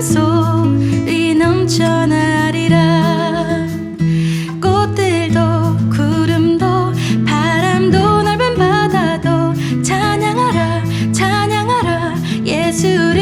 감성이 넘쳐나리라 꽃들도 구름도 바람도 넓은 바다도 찬양하라 찬양하라 예수를